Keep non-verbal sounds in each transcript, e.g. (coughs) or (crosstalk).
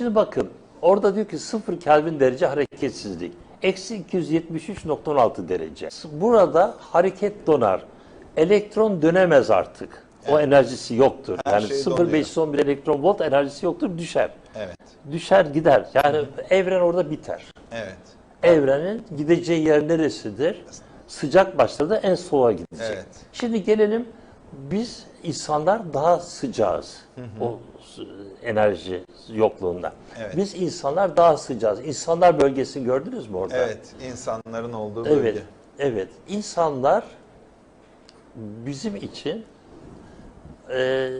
Şimdi bakın orada diyor ki 0 Kelvin derece hareketsizlik. Eksi 273.16 derece. Burada hareket donar. Elektron dönemez artık. O enerjisi yoktur. Her yani şey 0,511 elektron volt enerjisi yoktur düşer. Evet. Düşer gider. Yani evren orada biter. Evet. Evrenin gideceği yer neresidir? Sıcak başladı en soğuğa gidecek. Evet. Şimdi gelelim biz insanlar daha sıcağız. O s- enerji yokluğunda. Evet. Biz insanlar daha sıcağız. İnsanlar bölgesini gördünüz mü orada? Evet. insanların olduğu bölge. Evet. Evet. İnsanlar bizim için e,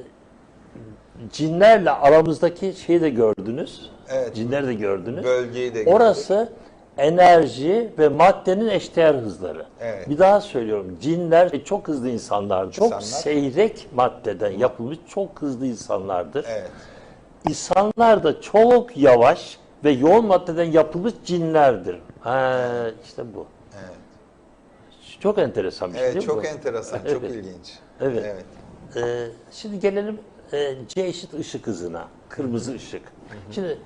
cinlerle aramızdaki şeyi de gördünüz. Evet. Cinleri de gördünüz. Bölgeyi de gördük. Orası enerji ve maddenin eşdeğer hızları. Evet. Bir daha söylüyorum. Cinler çok hızlı insanlardır. Çok İnsanlar. seyrek maddeden yapılmış çok hızlı insanlardır. Evet. İnsanlar da çok yavaş ve yoğun maddeden yapılmış cinlerdir. Ha, işte bu. Evet. Çok enteresan bir şey Evet değil mi çok bu? enteresan, (laughs) çok Evet. ilginç. Evet. Evet. Ee, şimdi gelelim e, C eşit ışık hızına. Kırmızı ışık. Şimdi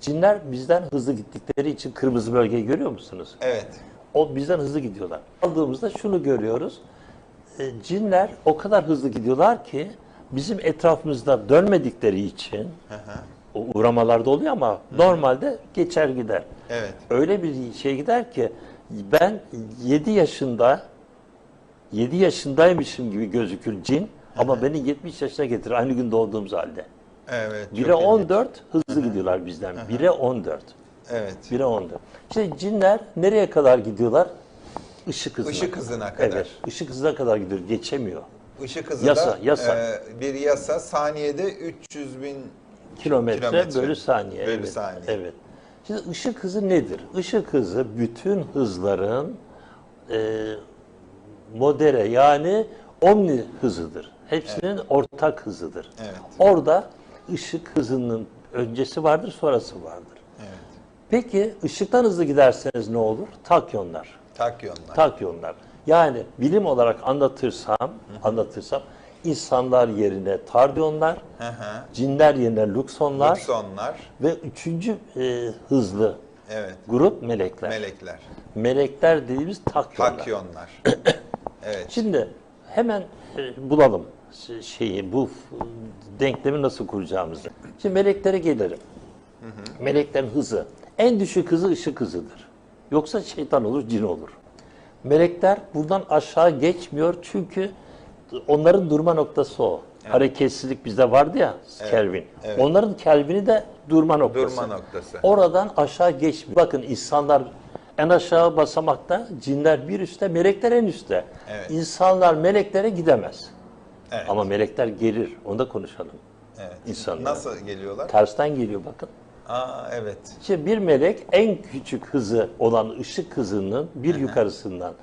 cinler bizden hızlı gittikleri için kırmızı bölgeyi görüyor musunuz? Evet. O bizden hızlı gidiyorlar. Aldığımızda şunu görüyoruz. E, cinler o kadar hızlı gidiyorlar ki bizim etrafımızda dönmedikleri için o uğramalarda oluyor ama normalde geçer gider. Evet. Öyle bir şey gider ki ben 7 yaşında 7 yaşındaymışım gibi gözükür cin ama beni 70 yaşına getirir aynı gün doğduğumuz halde. Evet. çok 1'e ilginç. 14 hızlı gidiyorlar bizden. 1'e 14. Evet. 1'e 14. İşte cinler nereye kadar gidiyorlar? Işık hızına. Işık hızına kadar. Evet. Işık hızına kadar gidiyor. Geçemiyor. Işık hızı Yasa, da yasa. e, bir yasa saniyede 300 bin Kilometre, Kilometre bölü saniye. bölü evet. saniye. Evet. Şimdi ışık hızı nedir? Işık hızı bütün hızların e, modere yani omni hızıdır. Hepsinin ortak hızıdır. Evet. Orada ışık hızının öncesi vardır, sonrası vardır. evet. Peki ışıktan hızlı giderseniz ne olur? Takyonlar. takyonlar. Takyonlar. Yani bilim olarak anlatırsam, anlatırsam insanlar yerine tardiyonlar, Hı hı. cinler yerine luksonlar Luksonlar. ve üçüncü e, hızlı Evet. grup melekler. Melekler. Melekler dediğimiz takyonlar. Takyonlar. (coughs) evet. Şimdi hemen e, bulalım şeyi bu denklemi nasıl kuracağımızı. Şimdi meleklere gelirim. Meleklerin hızı en düşük hızı ışık hızıdır. Yoksa şeytan olur, cin olur. Melekler buradan aşağı geçmiyor çünkü onların durma noktası o. Hareketsizlik bizde vardı ya Kelvin. evet. Onların Kelvin'i de durma noktası. Durma noktası. Oradan aşağı geçmiyor. Bakın insanlar en aşağı basamakta, cinler bir üstte, melekler en üstte. Evet. İnsanlar meleklere gidemez. Evet. Ama melekler gelir. Onu da konuşalım. evet. insanlar. Nasıl geliyorlar? Tersten geliyor bakın. Aa evet. Şimdi bir melek en küçük hızı olan ışık hızının bir yukarısından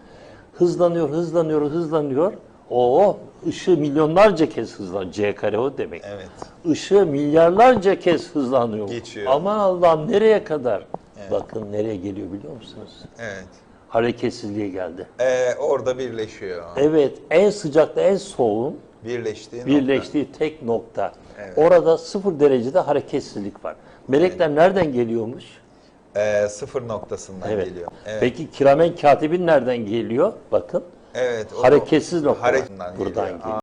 hızlanıyor, hızlanıyor, hızlanıyor. O ışığı milyonlarca kez hızlanıyor. C kare o demek. Evet. Işığı milyarlarca kez hızlanıyor. Geçiyor. Aman Allah'ım nereye kadar? Bakın nereye geliyor biliyor musunuz? Evet. Hareketsizliğe geldi. Ee, orada birleşiyor. Evet en sıcakta en soğuğun Birleştiği birleştiği tek nokta. Evet. Orada sıfır derecede hareketsizlik var. Melekler nereden geliyormuş? nokta. Ee, sıfır noktasından Evet. geliyor. Evet. Peki kiramen katibin nereden geliyor? Bakın Evet. o- hareketsiz nokta. Buradan geliyor. geliyor.